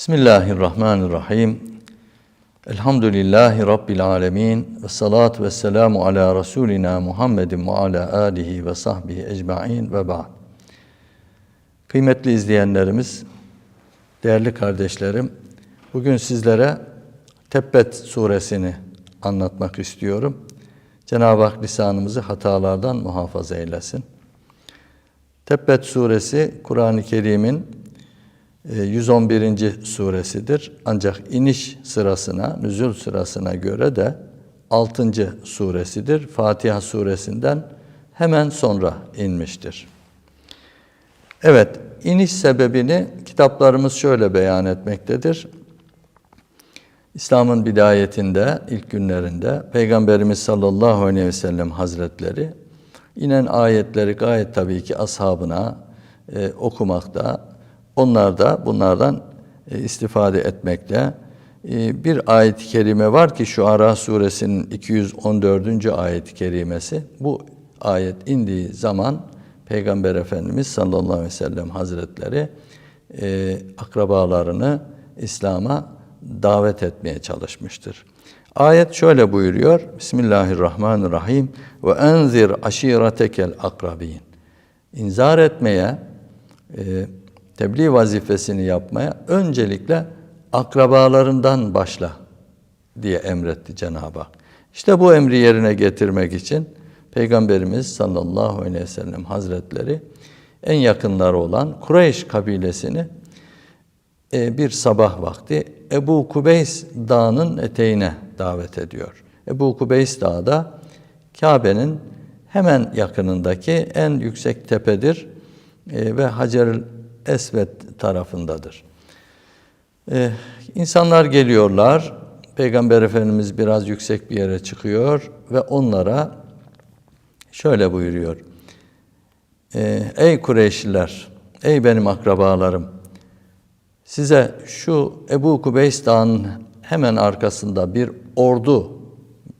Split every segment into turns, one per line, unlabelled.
Bismillahirrahmanirrahim. Elhamdülillahi Rabbil alemin. Ve salatu ve selamu ala Resulina Muhammedin ve ala alihi ve sahbihi ecma'in ve ba'd. Kıymetli izleyenlerimiz, değerli kardeşlerim, bugün sizlere Tebbet suresini anlatmak istiyorum. Cenab-ı Hak lisanımızı hatalardan muhafaza eylesin. Tebbet suresi Kur'an-ı Kerim'in 111. E, suresidir. Ancak iniş sırasına, nüzul sırasına göre de 6. suresidir. Fatiha suresinden hemen sonra inmiştir. Evet, iniş sebebini kitaplarımız şöyle beyan etmektedir. İslam'ın bidayetinde, ilk günlerinde Peygamberimiz sallallahu aleyhi ve sellem hazretleri inen ayetleri gayet tabii ki ashabına e, okumakta, onlar da bunlardan e, istifade etmekte. E, bir ayet-i kerime var ki şu Ara suresinin 214. ayet-i kerimesi. Bu ayet indiği zaman Peygamber Efendimiz sallallahu aleyhi ve sellem hazretleri e, akrabalarını İslam'a davet etmeye çalışmıştır. Ayet şöyle buyuruyor. Bismillahirrahmanirrahim. Ve enzir aşiretekel akrabin. İnzar etmeye, tebliğ vazifesini yapmaya öncelikle akrabalarından başla diye emretti Cenab-ı Hak. İşte bu emri yerine getirmek için Peygamberimiz sallallahu aleyhi ve sellem hazretleri en yakınları olan Kureyş kabilesini e, bir sabah vakti Ebu Kubeys dağının eteğine davet ediyor. Ebu Kubeys dağı da Kabe'nin hemen yakınındaki en yüksek tepedir e, ve Hacer Esvet tarafındadır. Ee, insanlar geliyorlar, Peygamber Efendimiz biraz yüksek bir yere çıkıyor ve onlara şöyle buyuruyor. Ee, ey Kureyşliler, ey benim akrabalarım, size şu Ebu Kubeys Dağı'nın hemen arkasında bir ordu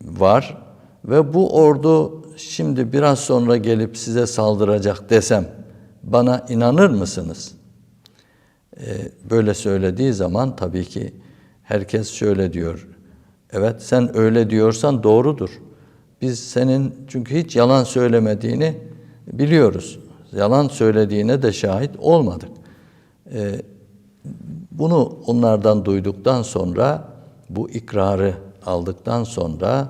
var ve bu ordu şimdi biraz sonra gelip size saldıracak desem bana inanır mısınız? Ee, böyle söylediği zaman tabii ki herkes şöyle diyor. Evet sen öyle diyorsan doğrudur. Biz senin çünkü hiç yalan söylemediğini biliyoruz. Yalan söylediğine de şahit olmadık. Ee, bunu onlardan duyduktan sonra bu ikrarı aldıktan sonra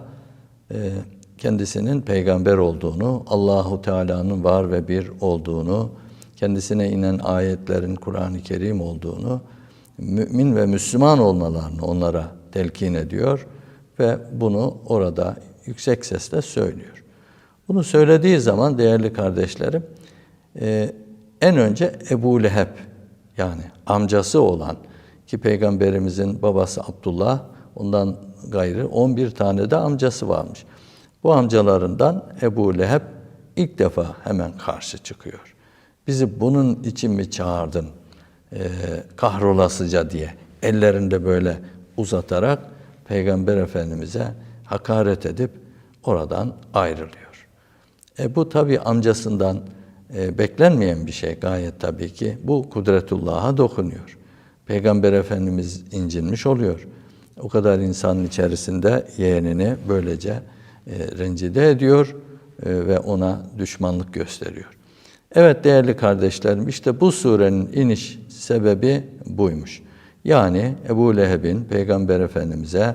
e, kendisinin peygamber olduğunu, Allahu Teala'nın var ve bir olduğunu, kendisine inen ayetlerin Kur'an-ı Kerim olduğunu, mümin ve Müslüman olmalarını onlara telkin ediyor ve bunu orada yüksek sesle söylüyor. Bunu söylediği zaman değerli kardeşlerim, e, en önce Ebu Leheb yani amcası olan ki Peygamberimizin babası Abdullah, ondan gayrı 11 tane de amcası varmış. Bu amcalarından Ebu Leheb ilk defa hemen karşı çıkıyor. Bizi bunun için mi çağırdın? E, kahrolasıca diye ellerinde böyle uzatarak Peygamber Efendimiz'e hakaret edip oradan ayrılıyor. E, bu tabi amcasından e, beklenmeyen bir şey gayet tabii ki. Bu kudretullah'a dokunuyor. Peygamber Efendimiz incinmiş oluyor. O kadar insanın içerisinde yeğenini böylece e, rencide ediyor e, ve ona düşmanlık gösteriyor. Evet değerli kardeşlerim işte bu surenin iniş sebebi buymuş. Yani Ebu Leheb'in Peygamber Efendimiz'e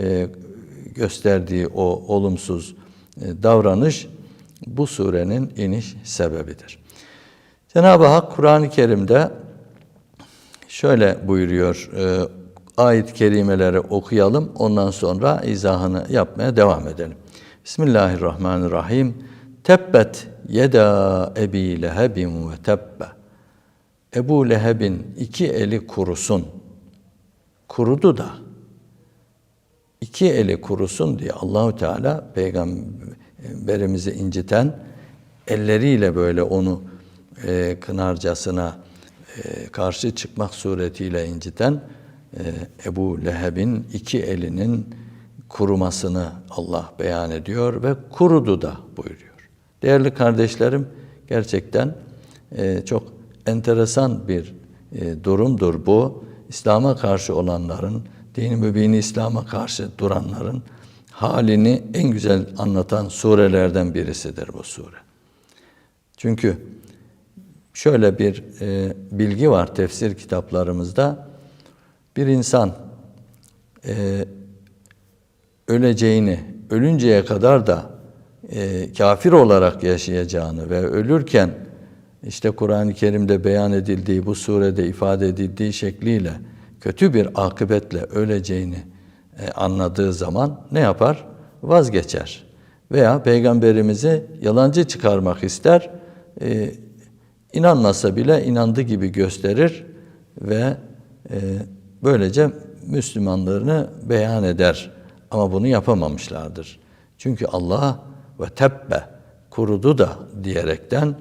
e, gösterdiği o olumsuz e, davranış bu surenin iniş sebebidir. Cenab-ı Hak Kur'an-ı Kerim'de şöyle buyuruyor. E, ayet-i kerimeleri okuyalım. Ondan sonra izahını yapmaya devam edelim. Bismillahirrahmanirrahim. Tebbet yeda ebi lehebin ve tebbe. Ebu Leheb'in iki eli kurusun. Kurudu da. iki eli kurusun diye Allahu Teala peygamberimizi inciten elleriyle böyle onu e, kınarcasına e, karşı çıkmak suretiyle inciten e, Ebu Leheb'in iki elinin kurumasını Allah beyan ediyor ve kurudu da buyuruyor. Değerli kardeşlerim, gerçekten e, çok enteresan bir e, durumdur bu. İslam'a karşı olanların, dini mübini İslam'a karşı duranların halini en güzel anlatan surelerden birisidir bu sure. Çünkü şöyle bir e, bilgi var tefsir kitaplarımızda. Bir insan e, öleceğini, ölünceye kadar da e, kafir olarak yaşayacağını ve ölürken işte Kur'an-ı Kerim'de beyan edildiği, bu surede ifade edildiği şekliyle kötü bir akıbetle öleceğini e, anladığı zaman ne yapar? Vazgeçer. Veya peygamberimizi yalancı çıkarmak ister, e, inanmasa bile inandı gibi gösterir ve e, böylece Müslümanlarını beyan eder. Ama bunu yapamamışlardır. Çünkü Allah ve tebbe kurudu da diyerekten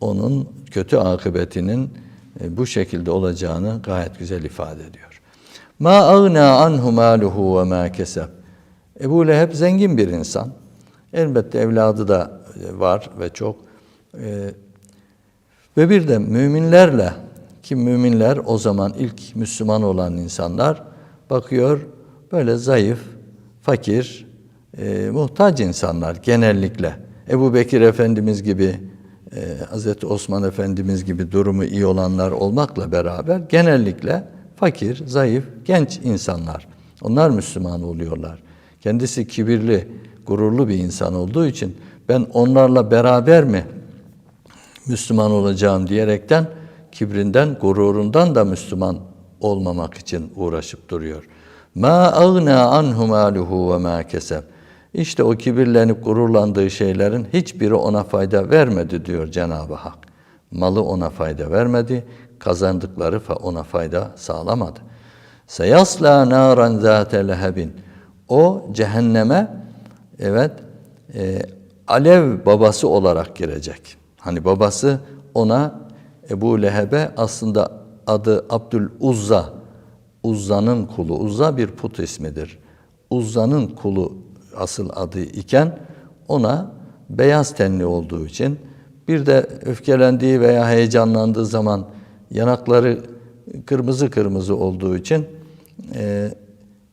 onun kötü akıbetinin e, bu şekilde olacağını gayet güzel ifade ediyor. Ma agna anhu maluhu ve ma keseb. Ebu Leheb zengin bir insan. Elbette evladı da e, var ve çok. E, ve bir de müminlerle ki müminler o zaman ilk Müslüman olan insanlar bakıyor böyle zayıf, fakir, e, muhtaç insanlar genellikle. Ebu Bekir Efendimiz gibi, e, Hazreti Osman Efendimiz gibi durumu iyi olanlar olmakla beraber genellikle fakir, zayıf, genç insanlar. Onlar Müslüman oluyorlar. Kendisi kibirli, gururlu bir insan olduğu için ben onlarla beraber mi Müslüman olacağım diyerekten kibrinden, gururundan da Müslüman olmamak için uğraşıp duruyor. Ma agna anhu maluhu ve ma keseb. İşte o kibirlenip gururlandığı şeylerin hiçbiri ona fayda vermedi diyor Cenab-ı Hak. Malı ona fayda vermedi, kazandıkları ona fayda sağlamadı. Seyasla naran zate lehebin. O cehenneme evet e, alev babası olarak girecek. Hani babası ona Ebu Leheb'e aslında adı Abdül Uzza. Uzza'nın kulu. Uzza bir put ismidir. Uzza'nın kulu asıl adı iken ona beyaz tenli olduğu için bir de öfkelendiği veya heyecanlandığı zaman yanakları kırmızı kırmızı olduğu için e,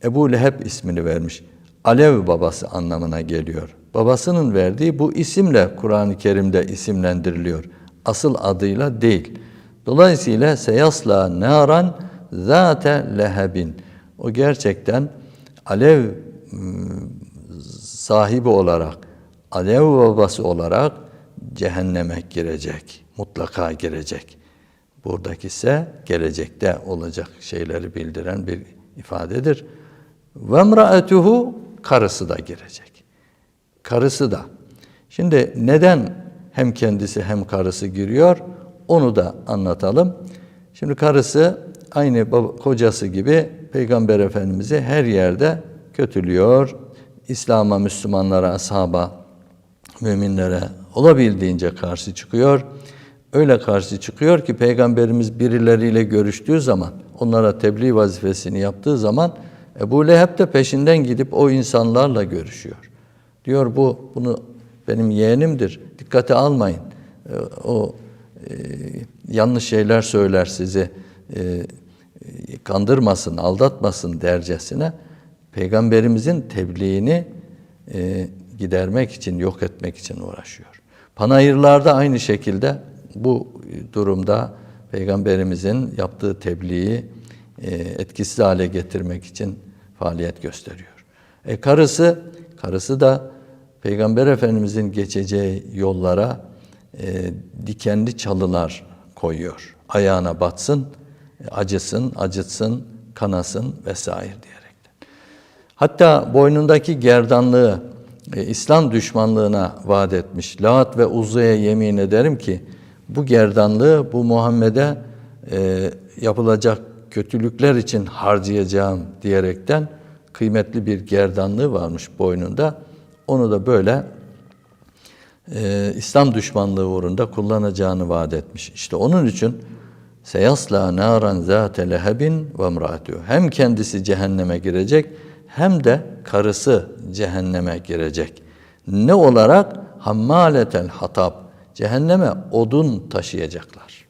Ebu Leheb ismini vermiş. Alev babası anlamına geliyor. Babasının verdiği bu isimle Kur'an-ı Kerim'de isimlendiriliyor. Asıl adıyla değil. Dolayısıyla seyasla naran zate lehebin. O gerçekten alev sahibi olarak, alev babası olarak cehenneme girecek. Mutlaka girecek. Buradaki ise gelecekte olacak şeyleri bildiren bir ifadedir. Ve emraetuhu karısı da girecek. Karısı da. Şimdi neden hem kendisi hem karısı giriyor? Onu da anlatalım. Şimdi karısı aynı baba, kocası gibi Peygamber Efendimiz'i her yerde kötülüyor. İslam'a, Müslümanlara, ashaba, müminlere olabildiğince karşı çıkıyor. Öyle karşı çıkıyor ki Peygamberimiz birileriyle görüştüğü zaman, onlara tebliğ vazifesini yaptığı zaman Ebu Leheb de peşinden gidip o insanlarla görüşüyor. Diyor bu bunu benim yeğenimdir. Dikkate almayın. O e, yanlış şeyler söyler sizi. E, kandırmasın, aldatmasın dercesine peygamberimizin tebliğini e, gidermek için, yok etmek için uğraşıyor. Panayırlarda aynı şekilde bu durumda peygamberimizin yaptığı tebliği e, etkisiz hale getirmek için faaliyet gösteriyor. E karısı, karısı da Peygamber Efendimizin geçeceği yollara e, dikenli çalılar koyuyor. Ayağına batsın, acısın, acıtsın, kanasın vesaire diyerekten. Hatta boynundaki gerdanlığı e, İslam düşmanlığına vaat etmiş. Laat ve Uzza'ya yemin ederim ki bu gerdanlığı bu Muhammed'e e, yapılacak kötülükler için harcayacağım diyerekten kıymetli bir gerdanlığı varmış boynunda. Onu da böyle e, İslam düşmanlığı uğrunda kullanacağını vaat etmiş. İşte onun için seyasla naran zate lehebin ve imraatuhu. Hem kendisi cehenneme girecek hem de karısı cehenneme girecek. Ne olarak? Hammaletel hatab. Cehenneme odun taşıyacaklar.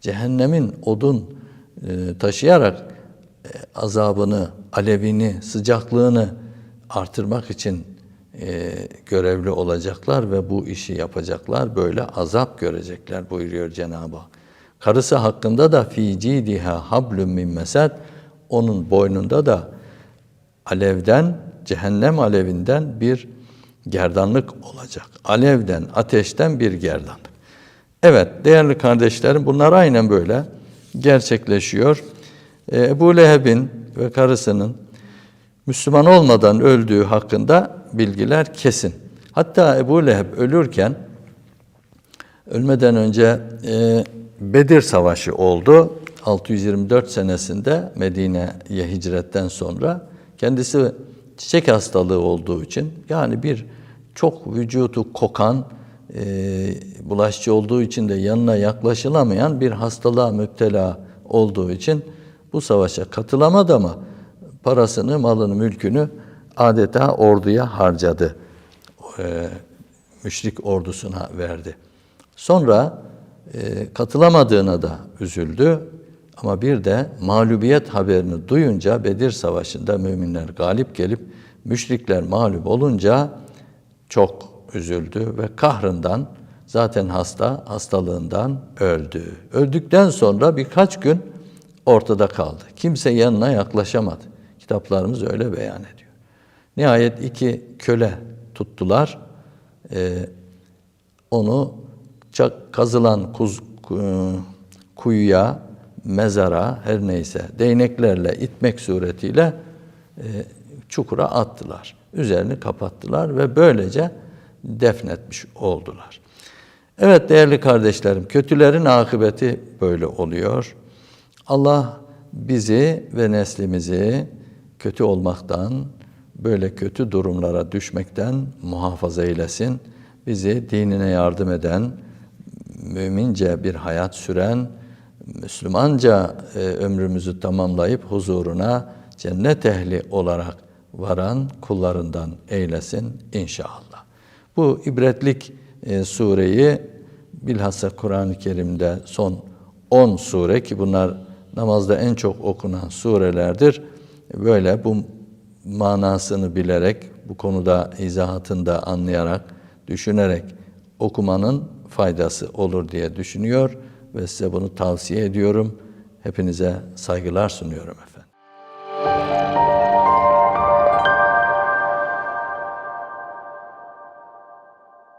Cehennemin odun e, taşıyarak azabını, alevini, sıcaklığını artırmak için e, görevli olacaklar ve bu işi yapacaklar. Böyle azap görecekler buyuruyor Cenab-ı Hak. Karısı hakkında da fi cidiha hablum min mesed onun boynunda da alevden, cehennem alevinden bir gerdanlık olacak. Alevden, ateşten bir gerdanlık. Evet değerli kardeşlerim bunlar aynen böyle gerçekleşiyor. Ee, Ebu Leheb'in ve karısının Müslüman olmadan öldüğü hakkında bilgiler kesin. Hatta Ebu Leheb ölürken ölmeden önce e, Bedir Savaşı oldu. 624 senesinde Medine'ye hicretten sonra kendisi çiçek hastalığı olduğu için yani bir çok vücudu kokan e, bulaşıcı olduğu için de yanına yaklaşılamayan bir hastalığa müptela olduğu için bu savaşa katılamadı ama parasını, malını, mülkünü adeta orduya harcadı. E, müşrik ordusuna verdi. Sonra e, katılamadığına da üzüldü. Ama bir de mağlubiyet haberini duyunca Bedir Savaşı'nda müminler galip gelip müşrikler mağlup olunca çok üzüldü ve kahrından zaten hasta hastalığından öldü. Öldükten sonra birkaç gün ortada kaldı. Kimse yanına yaklaşamadı. Kitaplarımız öyle beyan ediyor. Nihayet iki köle tuttular. Ee, onu kazılan kuz, ku- kuyuya, mezara her neyse değneklerle itmek suretiyle e, çukura attılar. Üzerini kapattılar ve böylece defnetmiş oldular. Evet değerli kardeşlerim, kötülerin akıbeti böyle oluyor. Allah bizi ve neslimizi kötü olmaktan, böyle kötü durumlara düşmekten muhafaza eylesin. Bizi dinine yardım eden, mümince bir hayat süren, Müslümanca e, ömrümüzü tamamlayıp huzuruna cennet ehli olarak varan kullarından eylesin inşallah. Bu ibretlik e, sureyi bilhassa Kur'an-ı Kerim'de son 10 sure ki bunlar namazda en çok okunan surelerdir. Böyle bu manasını bilerek, bu konuda izahatını da anlayarak, düşünerek okumanın faydası olur diye düşünüyor ve size bunu tavsiye ediyorum. Hepinize saygılar sunuyorum efendim.